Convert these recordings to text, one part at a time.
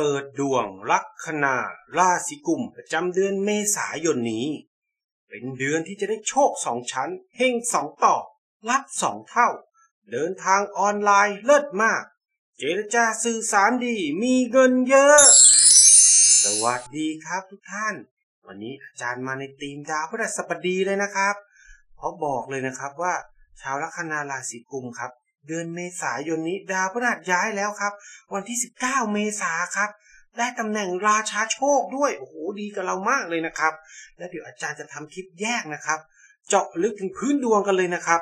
เปิดดวงลัคนาราศีกุมประจำเดือนเมษายนนี้ เป็นเดือนที่จะได้โชคสองชั้นเฮงสองต่อ รับสองเท่า เดินทางออนไลน์เลิศมาก เจรจาสื่อสารดีมีเงินเยอะ สวัสดีครับทุกท่าน วันนี้อาจารย์มาในธีมดาวพฤหัสบดีเลยนะครับ เพราะบอกเลยนะครับว่า ชาวลัคนาราศีกุมครับ เดือนเมษายนนี้ดาวพฤหัสย้ายแล้วครับ วันที่ 19 เมษาครับ ได้ตำแหน่งราชาโชคด้วย โอ้โหดีกับเรามากเลยนะครับ แล้วเดี๋ยวอาจารย์จะทำคลิปแยกนะครับ เจาะลึกถึงพื้นดวงกันเลยนะครับ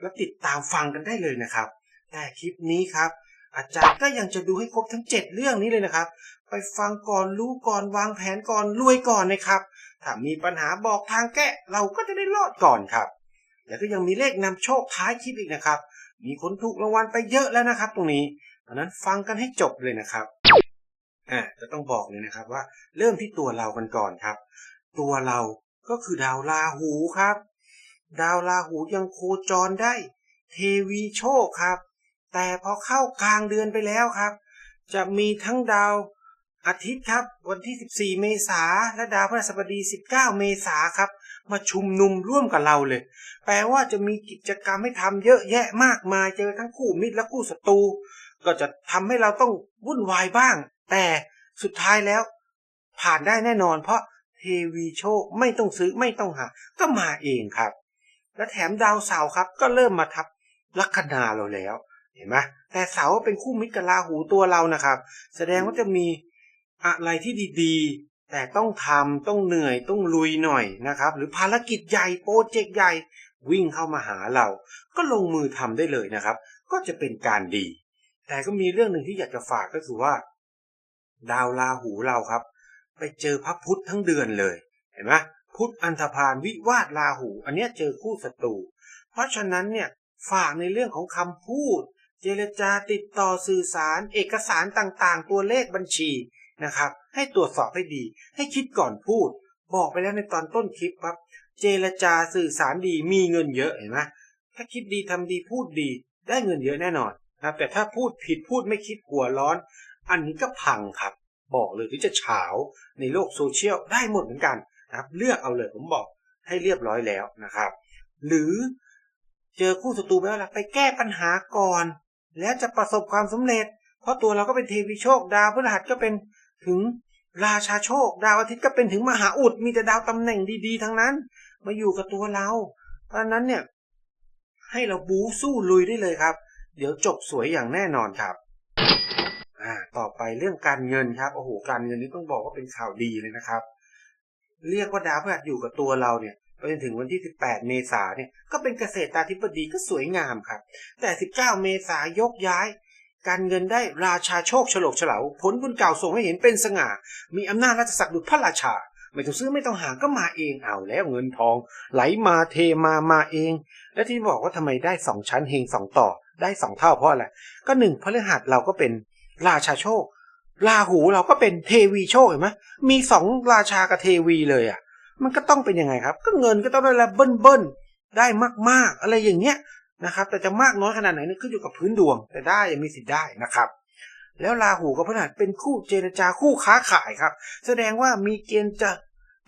แล้วติดตามฟังกันได้เลยนะครับ แต่คลิปนี้ครับ อาจารย์ก็ยังจะดูให้ครบทั้ง 7 เรื่องนี้เลยนะครับ ไปฟังก่อนรู้ก่อนวางแผนก่อนรวยก่อนนะครับ ถ้ามีปัญหาบอกทางแก้เราก็จะได้รอดก่อนครับ แล้วก็ยังมีเลขนำโชคท้ายคลิปอีกนะครับ มีคนถูกรางวัลไปเยอะแล้วนะครับ ตรงนี้เพราะฉะนั้นฟังกันให้จบเลยนะครับอ่าจะต้องบอกเลยนะครับว่า เริ่มที่ตัวเรากันก่อนครับ ตัวเราก็คือดาวราหูครับ ดาวราหูยังโคจรได้ เทวีโชคครับ แต่พอเข้ากลางเดือนไปแล้วครับ จะมีทั้งดาวอาทิตย์ครับ วันที่ 14 เมษาและดาวพฤหัสบดี 19 เมษาครับ มาชุมนุมร่วมกับเราเลย แปลว่าจะมีกิจกรรมให้ทำเยอะแยะมากมาย เจอทั้งคู่มิตรและคู่ศัตรู ก็จะทำให้เราต้องวุ่นวายบ้าง แต่สุดท้ายแล้ว ผ่านได้แน่นอน เพราะเทวีโชคไม่ต้องซื้อไม่ต้องหา ก็มาเองครับ และแถมดาวเสาครับ ก็เริ่มมาทับลัคนาเราแล้ว เห็นไหมแต่เสาเป็นคู่มิตรกับราหูตัวเรานะครับ แสดงว่าจะมีอะไรที่ดี แต่ต้องทำต้องเหนื่อยต้องลุยหน่อยนะครับ หรือภารกิจใหญ่โปรเจกต์ใหญ่วิ่งเข้ามาหาเรา ก็ลงมือทำได้เลยนะครับ ก็จะเป็นการดี แต่ก็มีเรื่องหนึ่งที่อยากจะฝากก็คือว่า ดาวราหูเราครับ ไปเจอพระพุธทั้งเดือนเลยเห็นไหมพุธอันธพาลวิวาทราหู อันเนี้ยเจอคู่ศัตรูเพราะฉะนั้นเนี่ยฝากในเรื่องของคำพูด เจรจาติดต่อสื่อสาร เอกสารต่างๆ ตัวเลขบัญชี นะครับ ให้ตรวจสอบให้ดี ให้คิดก่อนพูด บอกไปแล้วในตอนต้นคลิปครับ เจรจาสื่อสารดีมีเงินเยอะเห็นไหมถ้าคิดดีทำดีพูดดีได้เงินเยอะแน่นอนนะแต่ถ้าพูดผิดพูดไม่คิดหัวร้อน อันนี้ก็พังครับ บอกเลยที่จะเฉาในโลกโซเชียลได้หมดเหมือนกันนะครับ เลือกเอาเลยผมบอกให้เรียบร้อยแล้วนะครับ หรือเจอคู่ศัตรูไปแล้วล่ะไปแก้ปัญหาก่อน แล้วจะประสบความสำเร็จ เพราะตัวเราก็เป็นเทวีโชคดาวพฤหัสก็เป็น ถึงราชาโชค ดาวอาทิตย์ก็เป็นถึงมหาอุดมีแต่ดาวตำแหน่งดีๆ ทั้งนั้น มาอยู่กับตัวเรา เพราะนั้นเนี่ย ให้เราบู๊สู้ลุยได้เลยครับ เดี๋ยวจบสวยอย่างแน่นอนครับอ่าต่อไปเรื่องการเงินครับโอ้โหการเงินนี่ต้องบอกว่าเป็นข่าวดีเลยนะครับ เรียกว่าดาวพฤหัสอยู่กับตัวเราเนี่ยไปจนถึงวันที่ 18 เมษาเนี่ย ก็เป็นเกษตรตาธิบดีก็สวยงามครับ แต่ 19 เมษายกย้าย การเงินได้ราชาโชคฉลกเฉลาผลบุญเก่าส่งให้เห็นเป็นสง่า มีอำนาจราชศักดิ์ดุจพระราชา ไม่ต้องซื้อไม่ต้องหาก็มาเองเอาแล้วเงินทอง ไหลมาเทมามาเอง และที่บอกว่าทำไมได้สองชั้นเฮงสองต่อได้สองเท่าเพราะอะไร ก็หนึ่งพฤหัสเราก็เป็นราชาโชค ราหูเราก็เป็นเทวีโชคเห็นไหมมีสองราชากับเทวีเลยอะ มันก็ต้องเป็นยังไงครับ ก็เงินก็ต้องได้ละเบิ้ลเบิ้ลได้มากๆ อะไรอย่างเงี้ย นะครับ แต่จะมากน้อยขนาดไหนนี่ขึ้นอยู่กับพื้นดวง แต่ได้ยังมีสิทธิ์ได้นะครับ แล้วราหูกับพฤหัสเป็นคู่เจรจาคู่ค้าขายครับ แสดงว่ามีเกณฑ์จะ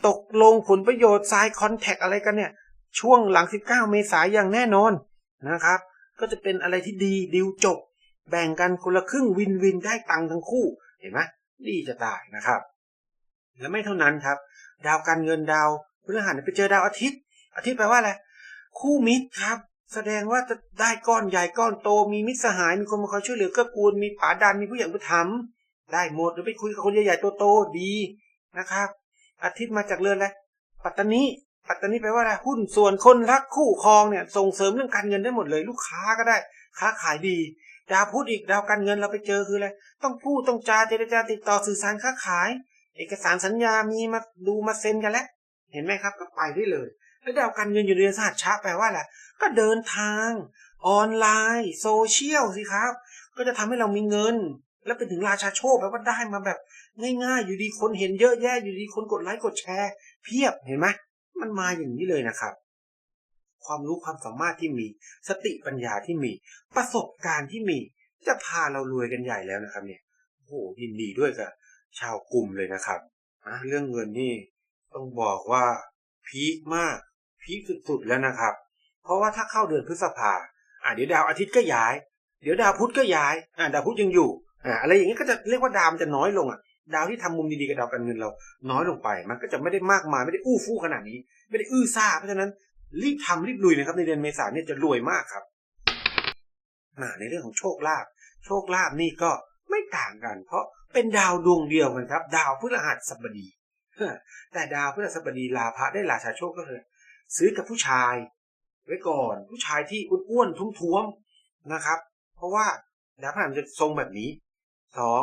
ตกลงผลประโยชน์ซายคอนแทคอะไรกันเนี่ย ช่วงหลัง 19 เมษายนอย่างแน่นอนนะครับ ก็จะเป็นอะไรที่ดีดิวจบ แบ่งกันคนละครึ่งวินวินได้ตังค์ทั้งคู่เห็นไหมดีจะตายนะครับ และไม่เท่านั้นครับ ดาวการเงินดาวพฤหัสไปเจอดาวอาทิตย์ อาทิตย์แปลว่าอะไรคู่มิตรครับ แสดงว่าจะได้ก้อนใหญ่ก้อนโตมีมิตรสหายมีคนมาคอยช่วยเหลือเกื้อกูลมีป๋าดันมีผู้ใหญ่ผู้ทำได้หมดหรือไปคุยกับคนใหญ่ๆโตๆดีนะครับ อาทิตย์มาจากเรือนอะไรปัตตานีปัตตานีแปลว่าอะไรหุ้นส่วนคนรักคู่ครองเนี่ยส่งเสริมเรื่องการเงินได้หมดเลย ลูกค้าก็ได้ ค้าขายดีดาวพุธอีกดาวการเงินเราไปเจอคืออะไรต้องพูดต้องจาเจรจาติดต่อสื่อสารค้าขาย เอกสารสัญญามีมาดูมาเซ็นกันแล้ว เห็นไหมครับก็ไปได้เลย แล้วดาวการเงินอยู่ในเดือนสหัสชาแปลว่าอะไรก็เดินทาง ออนไลน์โซเชียลสิครับ ก็จะทำให้เรามีเงิน แล้วเป็นถึงราชาโชคแปลว่าได้มาแบบ ง่ายๆ อยู่ดีคนเห็นเยอะแยะอยู่ดีคนกดไลค์กดแชร์ เพียบเห็นไหมมันมาอย่างนี้เลยนะครับ ความรู้ความสามารถที่มี สติปัญญาที่มี ประสบการณ์ที่มี จะพาเรารวยกันใหญ่แล้วนะครับ เนี่ยโหยินดีด้วยกับชาวกลุ่มเลยนะครับนะเรื่องเงินนี่ต้องบอกว่าพีคมาก พีคสุดๆแล้วนะครับ เพราะว่าถ้าเข้าเดือนพฤษภาอะเดี๋ยวดาวอาทิตย์ก็ย้าย เดี๋ยวดาวพุธก็ย้ายอะดาวพุธยังอยู่อะอะไรอย่างนี้ก็จะเรียกว่าดาวมันจะน้อยลงอะดาวที่ทำมุมดีๆกับดาวการเงินเรา น้อยลงไป มันก็จะไม่ได้มากมายไม่ได้อู้ฟู่ขนาดนี้ ไม่ได้อื้อซ่าเพราะฉะนั้นรีบทำรีบลุยนะครับในเดือนเมษายนเนี่ยจะรวยมากครับอ่าในเรื่องของโชคลาภโชคลาภนี่ก็ไม่ต่างกัน เพราะเป็นดาวดวงเดียวกันครับ ดาวพฤหัสบดีแต่ดาวพฤหัสบดีลาภะได้ราชาโชคก็คือ ซื้อกับผู้ชาย ไว้ก่อนผู้ชายที่อ้วนๆทุ้มๆนะครับ เพราะว่าดาวพฤหัสจะทรงแบบนี้สอง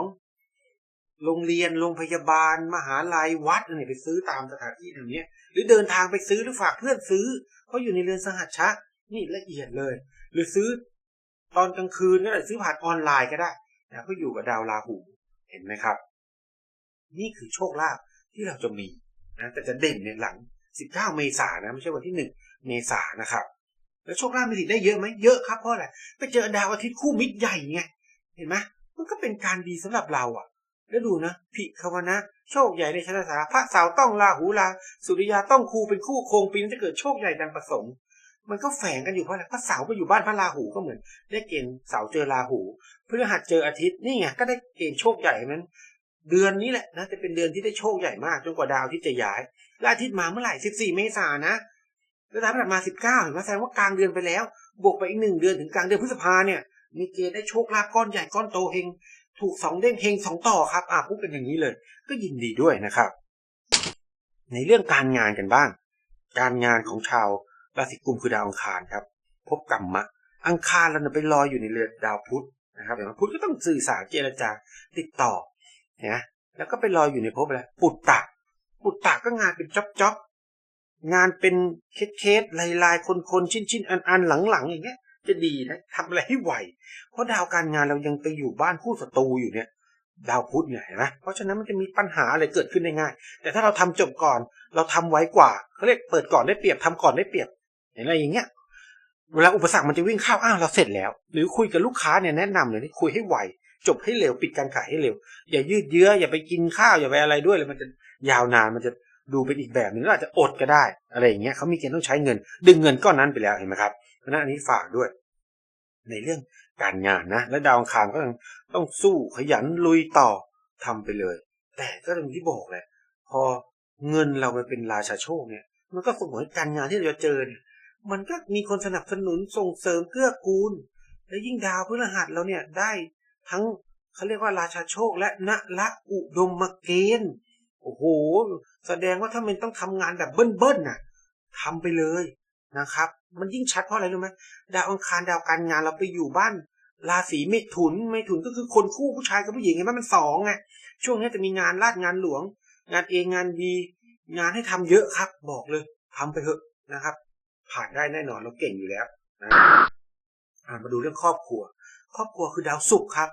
โรงเรียนโรงพยาบาล มหาลัยวัดเนี่ยไปซื้อตามสถานที่อย่างเนี้ยหรือเดินทางไปซื้อหรือฝากเพื่อนซื้อ เพราะอยู่ในเรือนสหัชชะ นี่ละเอียดเลย หรือซื้อตอนกลางคืนก็ได้ซื้อผ่านออนไลน์ก็ได้นะก็อยู่กับดาวราหูเห็นไหมครับ นี่คือโชคลาภที่เราจะมีนะแต่จะเด่นในหลัง 19 เมษายนนะไม่ใช่วันที่ 1 เมษายนนะครับ แล้วโชคลาภมีสิทธิ์ได้เยอะไหมเยอะครับเพราะอะไรไปเจอดาวอาทิตย์คู่มิตรใหญ่ไงเห็นไหมมันก็เป็นการดีสำหรับเราอะ แล้วดูนะพิคาวนะ โชคใหญ่ในชะตาสาพระสาร์ต้องลาหูลา สุริยาต้องคูเป็นคู่โคงปีนจะเกิดโชคใหญ่ดังประสงค์มันก็แฝงกันอยู่เพราะอะไรพระเสาร์ไปอยู่บ้านพระราหูก็เหมือน ได้เกณฑ์เสาร์เจอราหูพฤหัสเจออาทิตย์นี่ไงก็ได้เกณฑ์โชคใหญ่นั้น เดือนนี้แหละนะจะเป็นเดือนที่ได้โชคใหญ่มากจนกว่าดาวที่จะย้าย อาทิตย์มาเมื่อไหร่14เมษายนนะแล้วดาวพฤหัสมา19เห็นไหมแสดงว่ากลางเดือนไปแล้ว บวกไปอีกหนึ่งเดือนถึงกลางเดือนพฤษภาเนี่ย มีเกณฑ์ได้โชคลาภก้อนใหญ่ก้อนโตเฮงถูกสองเด้งเฮงสองต่อครับอ่าพูดกันอย่างนี้เลย ก็ยินดีด้วยนะครับ ในเรื่องการงานกันบ้าง การงานของชาวราศีกุมคือดาวอังคารครับ พบกรรมะ อังคารเราเนี่ยไปลอยอยู่ในเรือนดาวพุธนะครับอย่างพุธก็ต้องสื่อสารเจรจาติดต่อนะแล้วก็ไปลอยอยู่ในภพอะไรปุตตะ ปุตตะก็งานเป็นจ็อบจ็อบงานเป็นเคสเคสลายลายคนคนชิ้นชิ้นอันอันหลังหลังอย่างเงี้ย จะดีนะทำอะไรให้ไหว เพราะดาวการงานเรายังไปอยู่บ้านคู่ศัตรูอยู่เนี่ย ดาวพุธเนี่ยเห็นไหมเพราะฉะนั้นมันจะมีปัญหาอะไรเกิดขึ้นได้ง่าย แต่ถ้าเราทำจบก่อน เราทำไว้กว่าเขาเรียกเปิดก่อนได้เปรียบทำก่อนได้เปรียบเห็นอะไรอย่างเงี้ยเวลาอุปสรรคมันจะวิ่งเข้าอ้าวเราเสร็จแล้ว หรือคุยกับลูกค้าเนี่ยแนะนำเลยที่คุยให้ไวจบให้เร็วปิดการขายให้เร็ว อย่ายืดเยื้ออย่าไปกินข้าวอย่าไปอะไรด้วยเลยมันจะ ยาวนานมันจะดูเป็นอีกแบบหนึ่งอาจจะอดก็ได้อะไรอย่างเงี้ยเขามีเกณฑ์ต้องใช้เงิน ดึงเงินก้อนนั้นไปแล้วเห็นไหมครับเพราะนั้นอันนี้ฝากด้วย ในเรื่องการงานนะ และดาวอังคารก็ต้องต้องสู้ขยันลุยต่อทำไปเลย แต่ก็อย่างที่บอกแหละพอเงินเราไปเป็นราชาโชคเนี่ย มันก็สมเหมือนการงานที่เราจะเจอเนี่ยมันก็มีคนสนับสนุนส่งเสริมเกื้อกูล และยิ่งดาวพฤหัสเราเนี่ยได้ทั้งเขาเรียกว่าราชาโชคและณละอุดมเกณฑ์ โอ้โห แสดงว่าถ้ามันต้องทำงานแบบเบิ้ลๆน่ะทำไปเลยนะครับ มันยิ่งชัดเพราะอะไรรู้ไหมดาวอังคารดาวการงานเราไปอยู่บ้านราศีเมถุนเมถุนก็คือคนคู่ผู้ชายกับผู้หญิงไหมมันสองไงช่วงนี้จะมีงานลาดงานหลวง งานเองงานดี งานให้ทำเยอะครับ บอกเลยทำไปเถอะนะครับ ผ่านได้แน่นอนเราเก่งอยู่แล้วนะมาดูเรื่องครอบครัว ครอบครัวคือดาวศุกร์ครับ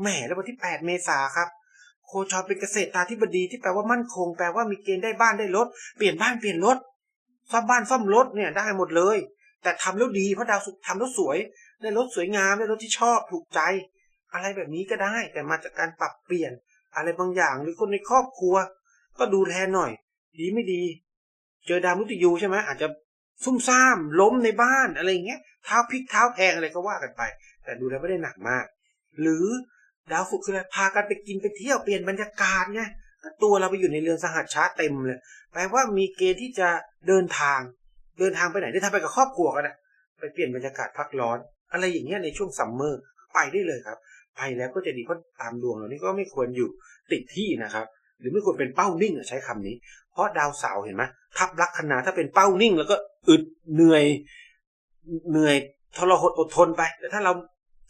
แหมแล้ววันที่ 8 เมษาครับ โคจรเป็นเกษตรตาธิบดีที่แปลว่ามั่นคง แปลว่ามีเกณฑ์ได้บ้านได้รถ เปลี่ยนบ้านเปลี่ยนรถซ่อมบ้านซ่อมรถเนี่ยได้หมดเลย แต่ทำแล้วดีเพราะดาวศุกร์ทำแล้วสวย ได้รถสวยงามได้รถที่ชอบถูกใจ อะไรแบบนี้ก็ได้ แต่มาจากการปรับเปลี่ยน อะไรบางอย่างหรือคนในครอบครัว ก็ดูแลหน่อย ดีไม่ดี เจอดาวมุติยูใช่ไหมอาจจะซุ่มซ่ามล้มในบ้านอะไรเงี้ยเท้าพลิกเท้าแพงอะไรก็ว่ากันไป แต่ดูแล้วไม่ได้หนักมาก หรือ ดาวศุกร์คืออะไรพากันไปกินไปเที่ยวเปลี่ยนบรรยากาศไงตัวเราไปอยู่ในเรือนสหัสชาเต็มเลยแปลว่ามีเกณฑ์ที่จะเดินทาง เดินทางไปไหนได้ทาไปกับครอบครัวกันนะไปเปลี่ยนบรรยากาศพักร้อน อะไรอย่างเงี้ยในช่วงซัมเมอร์ไปได้เลยครับ ไปแล้วก็จะดีเพราะตามดวงเรานี่ก็ไม่ควรอยู่ติดที่นะครับ หรือไม่ควรเป็นเป้านิ่งใช้คำนี้ เพราะดาวเสาร์เห็นไหมทับลักคนาถ้าเป็นเป้านิ่ง แล้วก็อึดเหนื่อยเหนื่อยทรหดอดทนไป แต่ถ้าเรา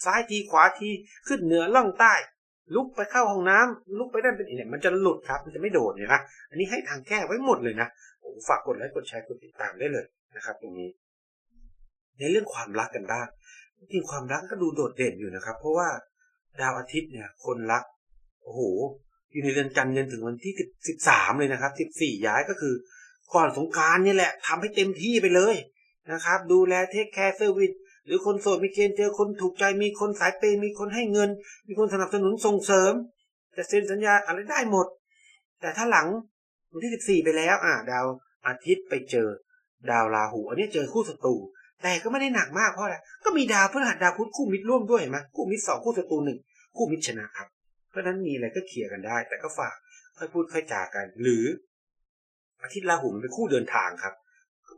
ซ้ายทีขวาทีขึ้นเหนือล่องใต้ ลุกไปเข้าห้องน้ำลุกไปนั่นเป็นอีกเนี่ยมันจะหลุดครับ มันจะไม่โดดเนี่ยนะอันนี้ให้ทางแก้ไว้หมดเลยนะโอ้ฝากกดไลค์กดแชร์กดติดตามได้เลยนะครับ ตรงนี้ ในเรื่องความรักกันบ้างจริงความรักก็ดูโดดเด่นอยู่นะครับ เพราะว่าดาวอาทิตย์เนี่ย คนรักโอ้โหอยู่ในเรือนกันเงินถึงวันที่สิบสิบสามเลยนะครับสิบสี่ย้ายก็คือก่อนสงการนี่แหละทำให้เต็มที่ไปเลยนะครับ ดูแลเทคแคร์เซอร์วิส หรือคนโสดมีเกณฑ์เจอคนถูกใจมีคนสายเปย์มีคนให้เงิน มีคนสนับสนุนส่งเสริม จะเซ็นสัญญาอะไรได้หมด แต่ถ้าหลังวันที่สิบสี่ไปแล้วอ่าดาวอาทิตย์ไปเจอ ดาวราหูอันนี้เจอคู่ศัตรูแต่ก็ไม่ได้หนักมากเพราะอะไรก็มีดาวพฤหัสดาวพุธคู่มิตรร่วมด้วยเห็นไหมคู่มิตรสองคู่ศัตรูหนึ่งคู่มิตรชนะครับ เพราะฉะนั้นมีอะไรก็เคลียร์กันได้ แต่ก็ฝากค่อยพูดค่อยจากัน หรืออาทิตย์ราหูมันเป็นคู่เดินทางครับ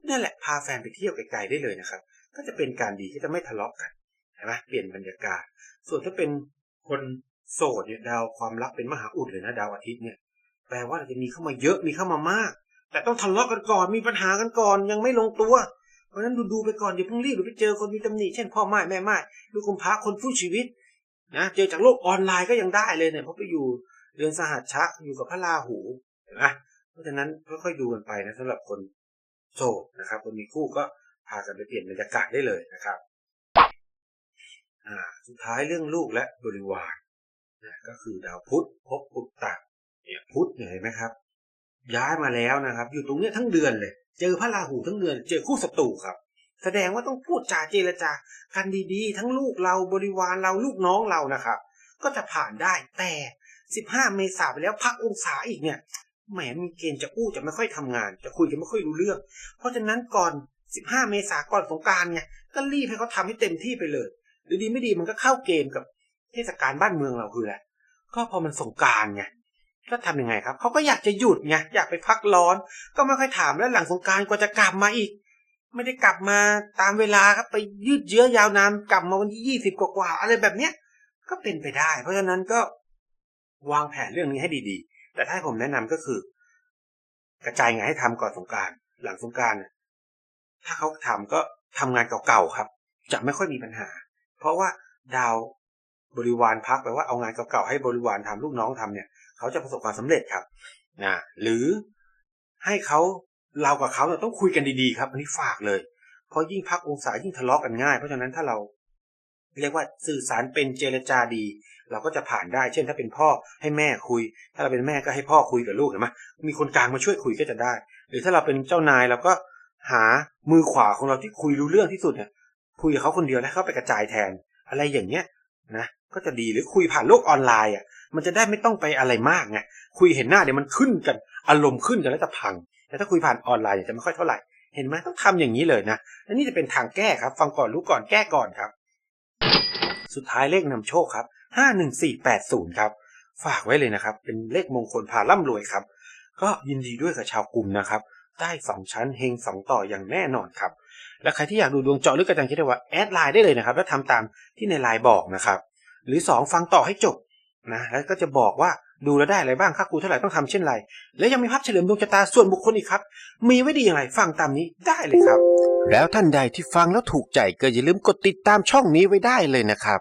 นั่นแหละพาแฟนไปเที่ยวไกลๆได้เลยนะครับ ก็จะเป็นการดีที่จะไม่ทะเลาะกันเห็นไหมเปลี่ยนบรรยากาศ ส่วนถ้าเป็นคนโสดเนี่ยดาวความรักเป็นมหาอุดเลยนะดาวอาทิตย์เนี่ย แปลว่าจะมีเข้ามาเยอะมีเข้ามามาก แต่ต้องทะเลาะกันก่อนมีปัญหากันก่อนยังไม่ลงตัว เพราะฉะนั้นดูดูไปก่อนอย่าเพิ่งรีบหรือไปเจอคนมีตำหนิเช่นพ่อไม้แม่ไม้ลูกคุมพระคนผู้ชีวิตนะเจอจากโลกออนไลน์ก็ยังได้เลยเนี่ยเพราะไปอยู่เดือนสหัสชะอยู่กับพระราหูเห็นไหมเพราะฉะนั้นค่อยๆดูกันไปนะสำหรับคนโสดนะครับคนมีคู่ก็ พากันไปเปลี่ยนบรรยากาศได้เลยนะครับอ่าสุดท้ายเรื่องลูกและบริวารนะก็คือดาวพุธภพปุตตะเนี่ยพุธเนี่ยเห็นไหมครับ ย้ายมาแล้วนะครับ อยู่ตรงเนี้ยทั้งเดือนเลย เจอพระราหูทั้งเดือน เจอคู่ศัตรูครับ แสดงว่าต้องพูดจาเจรจากันดีๆ ทั้งลูกเราบริวารเราลูกน้องเรานะครับ ก็จะผ่านได้แต่ 15 เมษายนไปแล้วพักองศาอีกเนี่ยแหมมีเกณฑ์จะอู้จะไม่ค่อยทำงาน จะคุยกันไม่ค่อยรู้เรื่อง เพราะฉะนั้นก่อน 15 เมษาก่อนสงการไงก็รีบให้เขาทำให้เต็มที่ไปเลยหรือดีไม่ดีมันก็เข้าเกมกับเทศกาลบ้านเมืองเราคืออะไรก็พอมันสงการไงก็ทำยังไงครับเขาก็อยากจะหยุดไงอยากไปพักร้อน ก็ไม่ค่อยถามแล้วหลังสงการกว่าจะกลับมาอีก ไม่ได้กลับมาตามเวลาครับไปยืดเยื้อยาวนานกลับมาวันที่ยี่สิบกว่าๆอะไรแบบเนี้ยก็เป็นไปได้ เพราะฉะนั้นก็วางแผนเรื่องนี้ให้ดีๆ แต่ถ้าผมแนะนำก็คือ กระจายงานให้ทำก่อนสงการหลังสงการ ถ้าเขาทำก็ทำงานเก่าๆครับ จะไม่ค่อยมีปัญหา เพราะว่าดาวบริวารพักแปลว่าเอางานเก่าๆให้บริวารทำลูกน้องทำเนี่ย เขาจะประสบความสำเร็จครับนะหรือให้เขาเรากับเขาเนี่ยต้องคุยกันดีๆครับ อันนี้ฝากเลย เพราะยิ่งพักองศายิ่งทะเลาะกันง่าย เพราะฉะนั้นถ้าเรา เรียกว่าสื่อสารเป็นเจรจาดี เราก็จะผ่านได้ เช่น ถ้าเป็นพ่อให้แม่คุย ถ้าเราเป็นแม่ก็ให้พ่อคุยกับลูกเห็นไหมมีคนกลางมาช่วยคุยก็จะได้ หรือถ้าเราเป็นเจ้านายเราก็ หามือขวาของเราที่คุยรู้เรื่องที่สุดเนี่ยคุยกับเขาคนเดียวแล้วเขาไปกระจายแทน อะไรอย่างเงี้ยนะก็จะดีหรือคุยผ่านโลกออนไลน์อะ มันจะได้ไม่ต้องไปอะไรมากไงคุยเห็นหน้าเดี๋ยวมันขึ้นกันอารมณ์ขึ้นกันแล้วจะพัง แต่ถ้าคุยผ่านออนไลน์จะไม่ค่อยเท่าไหร่เห็นไหมต้องทำอย่างนี้เลยนะและนี่จะเป็นทางแก้ครับ ฟังก่อนรู้ก่อนแก้ก่อนครับ สุดท้ายเลขนำโชคครับห้าหนึ่งสี่แปดศูนย์ครับ ฝากไว้เลยนะครับ เป็นเลขมงคลพาร่ำรวยครับ ก็ยินดีด้วยกับชาวกลุ่มนะครับ ได้สองชั้นเฮงสองต่ออย่างแน่นอนครับ และใครที่อยากดูดวงเจาะลึกกระจังคิดว่าแอดไลน์ได้เลยนะครับ แล้วทำตามที่ในไลน์บอกนะครับ หรือสองฟังต่อให้จบนะแล้วก็จะบอกว่าดูแล้วได้อะไรบ้างค่าครูเท่าไหร่ต้องทำเช่นไร แล้วยังมีภาพเฉลิมดวงชะตาส่วนบุคคลอีกครับ มีไว้ดีอย่างไรฟังตามนี้ได้เลยครับ แล้วท่านใดที่ฟังแล้วถูกใจก็อย่าลืมกดติดตามช่องนี้ไว้ได้เลยนะครับ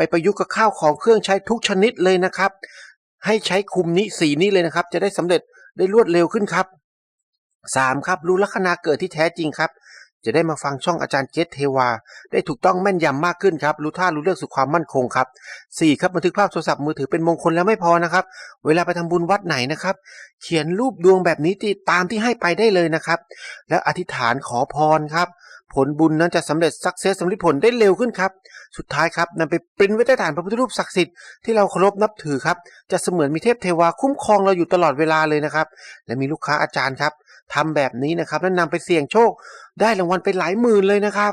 ไปประยุกต์กับข้าวของเครื่องใช้ทุกชนิดเลยนะครับ ให้ใช้คุมนี้สีนี้เลยนะครับ จะได้สำเร็จได้รวดเร็วขึ้นครับสามครับรู้ลัคนาเกิดที่แท้จริงครับ จะได้มาฟังช่องอาจารย์เกตเทวา ได้ถูกต้องแม่นยำมากขึ้นครับ รู้ท่ารู้เรื่องสู่ความมั่นคงครับสี่ครับบันทึกภาพโทรศัพท์มือถือเป็นมงคลแล้วไม่พอนะครับ เวลาไปทำบุญวัดไหนนะครับ เขียนรูปดวงแบบนี้ที่ตามที่ให้ไปได้เลยนะครับ แล้วอธิษฐานขอพรครับ ผลบุญนั้นจะสำเร็จสักเซสสำเร็จผลได้เร็วขึ้นครับ สุดท้ายครับนำไปปริ้นไว้ใต้ฐานพระพุทธรูปศักดิ์สิทธิ์ที่เราเคารพนับถือครับ จะเสมือนมีเทพเทวาคุ้มครองเราอยู่ตลอดเวลาเลยนะครับ และมีลูกค้าอาจารย์ครับทำแบบนี้นะครับแล้วนำไปเสี่ยงโชค ได้รางวัลไปหลายหมื่นเลยนะครับ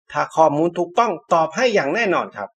ถ้าข้อมูลถูกต้องตอบให้อย่างแน่นอนครับ